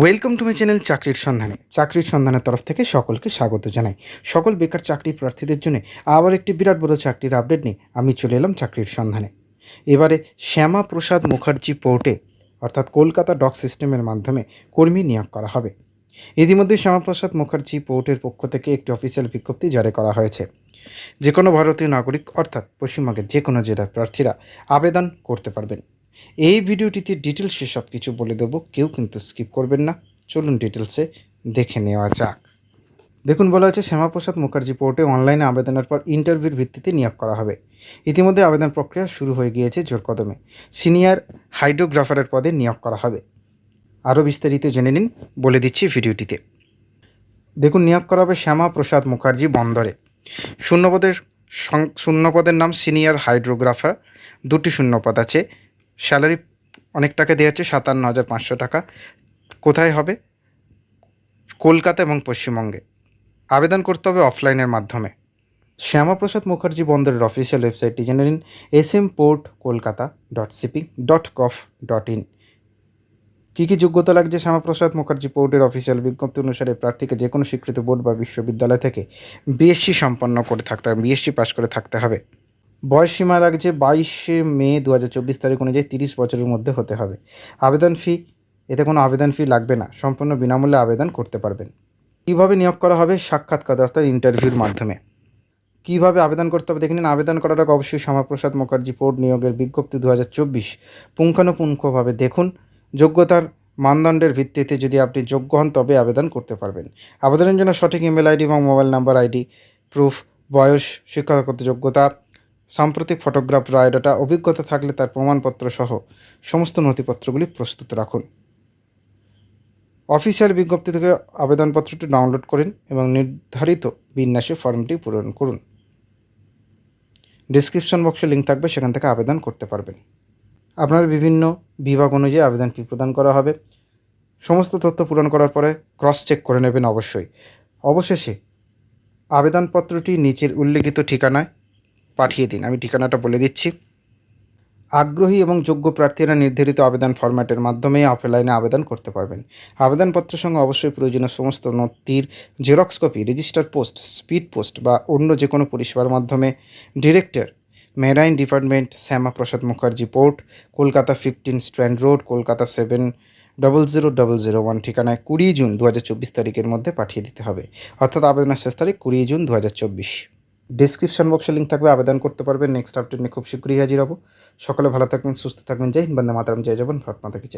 Welcome to my channel চাকরির সন্ধানে চাকরির সন্ধানের তরফ থেকে সকলকে স্বাগত জানাই। সকল বেকার চাকরি প্রার্থীদের জন্য আবার একটি বিরাট বড় চাকরির আপডেট নিয়ে আমি চলে এলাম চাকরির সন্ধানে এবারে শ্যামা প্রসাদ মুখার্জি পোর্টে অর্থাৎ কলকাতা ডক সিস্টেমের মাধ্যমে কর্মী নিয়োগ করা হবে। ইতিমধ্যে শ্যামাপ্রসাদ মুখার্জি পোর্টের পক্ষ থেকে একটি অফিসিয়াল বিজ্ঞপ্তি জারি করা হয়েছে। যে কোনো ভারতীয় নাগরিক, অর্থাৎ পশ্চিমবঙ্গের যে কোনো জেলার প্রার্থীরা আবেদন করতে পারবেন। এই ভিডিওটিতে ডিটেলসে সব কিছু বলে দেবো, কেউ কিন্তু স্কিপ করবেন না। চলুন ডিটেলসে দেখে নেওয়া যাক। দেখুন, বলা হয়েছে শ্যামাপ্রসাদ মুখার্জি পোর্টে অনলাইনে আবেদনের পর ইন্টারভিউর ভিত্তিতে নিয়োগ করা হবে। ইতিমধ্যে আবেদন প্রক্রিয়া শুরু হয়ে গিয়েছে জোর কদমে সিনিয়র হাইড্রোগ্রাফারের পদে নিয়োগ করা হবে। আরও বিস্তারিত জেনে নিন, বলে দিচ্ছি ভিডিওটিতে। দেখুন, নিয়োগ করা হবে শ্যামা প্রসাদ মুখার্জি বন্দরে। শূন্যপদের শূন্যপদের নাম সিনিয়র হাইড্রোগ্রাফার। দুটি শূন্যপদ আছে। স্যালারি অনেক টাকা দেওয়া হচ্ছে সাতান্ন হাজার পাঁচশো টাকা। কোথায় হবে? কলকাতা এবং পশ্চিমবঙ্গে। আবেদন করতে হবে অফলাইনের মাধ্যমে। শ্যামাপ্রসাদ মুখার্জি বন্দরের অফিসিয়াল ওয়েবসাইটটি জেনে নিন S M port Kolkata dot shipping dot gov dot in কী কী যোগ্যতা লাগছে শ্যামাপ্রসাদ মুখার্জি পোর্টের অফিসিয়াল বিজ্ঞপ্তি অনুসারে প্রার্থীকে যে কোনো স্বীকৃত বোর্ড বা বিশ্ববিদ্যালয় থেকে বিএসসি সম্পন্ন করে থাকতে হবে বিএসসি পাস করে থাকতে হবে। বয়স সীমা লাগছে বাইশে মে দু হাজার চব্বিশ তারিখ অনুযায়ী তিরিশ বছরের মধ্যে হতে হবে। আবেদন ফি এতে কোনো আবেদন ফি লাগবে না। সম্পূর্ণ বিনামূল্যে আবেদন করতে পারবেন। কীভাবে নিয়োগ করা হবে? সাক্ষাৎকার অর্থাৎ ইন্টারভিউর মাধ্যমে। কীভাবে আবেদন করতে হবে? দেখে নিন, আবেদন করার আগে অবশ্যই শ্যামাপ্রসাদ মুখার্জি পোর্ট নিয়োগের বিজ্ঞপ্তি দু হাজার চব্বিশ পুঙ্খানুপুঙ্খভাবে দেখুন। যোগ্যতার মানদণ্ডের ভিত্তিতে যদি আপনি যোগ্য হন, তবে আবেদন করতে পারবেন। আবেদনের জন্য সঠিক ইমেল আইডি এবং মোবাইল নাম্বার আইডি প্রুফ বয়স, শিক্ষাগত যোগ্যতা সাম্প্রতিক ফটোগ্রাফ রায়ডাটা অভিজ্ঞতা থাকলে তার প্রমাণপত্র সহ সমস্ত নথিপত্রগুলি প্রস্তুত রাখুন। অফিসিয়াল বিজ্ঞপ্তি থেকে আবেদনপত্রটি ডাউনলোড করুন এবং নির্ধারিত বিন্যাসে ফর্মটি পূরণ করুন। ডিসক্রিপশন বক্সে লিঙ্ক থাকবে, সেখান থেকে আবেদন করতে পারবেন। আপনার বিভিন্ন বিভাগ অনুযায়ী আবেদন ফি প্রদান করা হবে। সমস্ত তথ্য পূরণ করার পরে ক্রস চেক করে নেবেন অবশ্যই। অবশেষে আবেদনপত্রটি নিচের উল্লেখিত ঠিকানায় পাঠিয়ে দিন। আমি ঠিকানাটা বলে দিচ্ছি। আগ্রহী এবং যোগ্য প্রার্থীরা নির্ধারিত আবেদন ফরম্যাটের মাধ্যমে অফলাইনে আবেদন করতে পারবেন। আবেদনপত্রের সঙ্গে অবশ্যই প্রয়োজনীয় সমস্ত নথির xerox copy, register post, speed post বা অন্য যে কোনো পরিষেবার মাধ্যমে। Director, marine department, Syama Prasad Mukherjee port, Kolkata fifteen strand road, Kolkata seven double zero double zero one. ঠিকানায় কুড়ি জুন দু হাজার চব্বিশ তারিখের মধ্যে পাঠিয়ে দিতে হবে। অর্থাৎ আবেদনের শেষ তারিখ কুড়ি জুন দু হাজার চব্বিশ। ডিসক্রিপশন বক্সে লিঙ্ক থাকবে, আবেদন করতে পারবেন। নেক্সট আপডেট নিয়ে খুব শীঘ্রই হাজির হব। সকলে ভালো থাকবেন, সুস্থ থাকবেন। জয় হিন্দ, বন্দে মাতারাম। জয় যাবেন ভারত মাতা কি